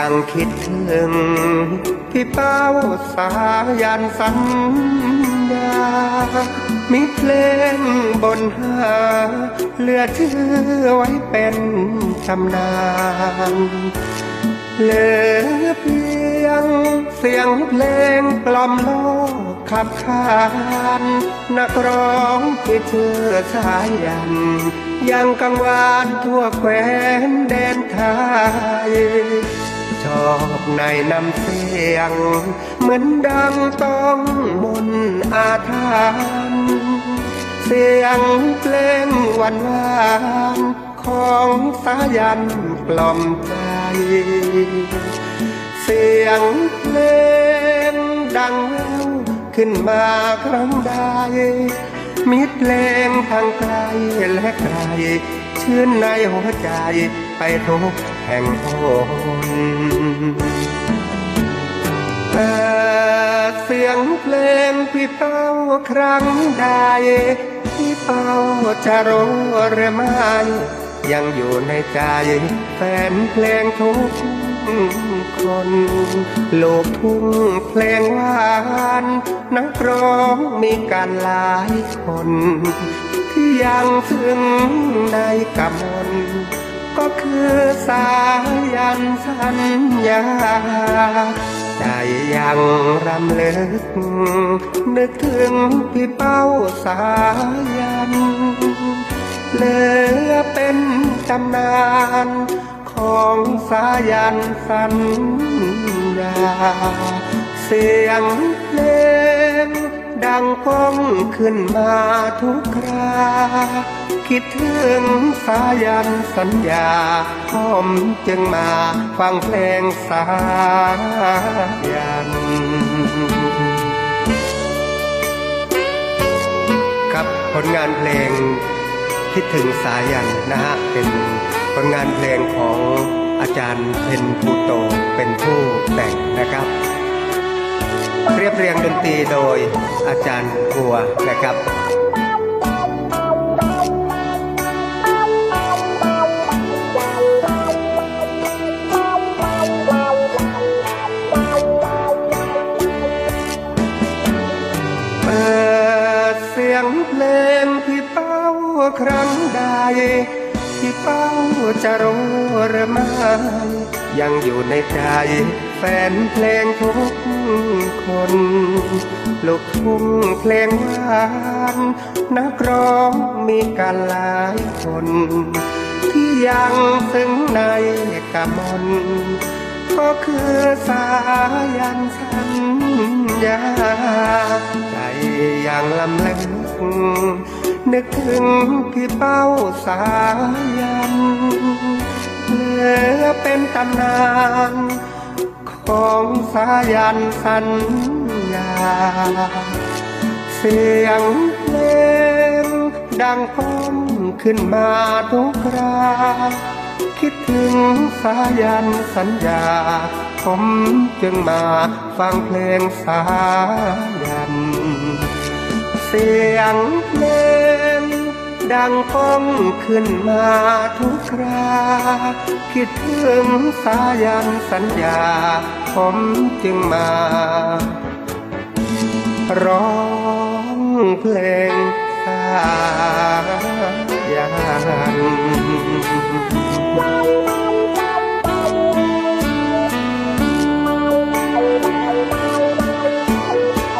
ยังคิดถึง พี่เป้าสายันสัญญา มีเพลงบนหาเลือเชื่อไว้เป็นตำนานเหลือเพียงเสียงเพลงกล่อมโลกขับขานนักร้องที่เชื่อสายัน ยังกังวานทั่วแคว้นแดนไทย อบในน้ำเสียง เหมือนดังต้องมนอาถรรพ์เสียงเพลงหวานวานของสายันกล่อมใจ เสียงเพลงดังแววขึ้นมาครั้งใดมิตรเพลงทางไกลและไกล ชื่นในหัวใจไปทุกแห่งหนแต่เสียงเพลงพี่เป้าครั้งใดพี่เป้าจะรู้หรือไม่ ยังอยู่ในใจแฟนเพลงทุกคนลูกทุ่งเพลงหวาน นักร้องมีการหลายคน ยังถึงในกำมลก็คือสายันสัญญาใจยังรำลึก นึกถึงพี่เป้าสายันเหลือเป็นตำนานของสายันสัญญา เสียงเพลง ดังก้องขึ้นมาทุกครา คิดถึงสายันสัญญาผมจึงมาฟังเพลงสายัน ครับผลงานเพลงคิดถึงสายันนะฮะเป็นผลงานเพลงของอาจารย์เพนภูโตเป เรียงดนตรีโดยอาจารย์บัวนะครับเปิดเสียงเพลงพี่เป้าครั้งใดพี่เป้าจะรู้หรือไม่ยังอยู่ในใจ แฟนเพลงทุกคนลูกทุ่งเพลงหวานนักร้องมีกันหลายคน ที่ยังซึ้งในกะมนก็คือสายันสัญญา ใจอย่างลำเล็กนึกถึงพี่เป้าสายันเหลือเป็นตำนาน ของสายันสัญญา เสียงเพลงดังพ้องขึ้นมาทุกคราคิดถึงสายันสัญญา ผมจึงมาฟังเพลงสายัน เสียงเพลงดังก้องขึ้นมาทุกครา คิดถึงสายันสัญญา ผมจึงมา ร้องเพลงสายัน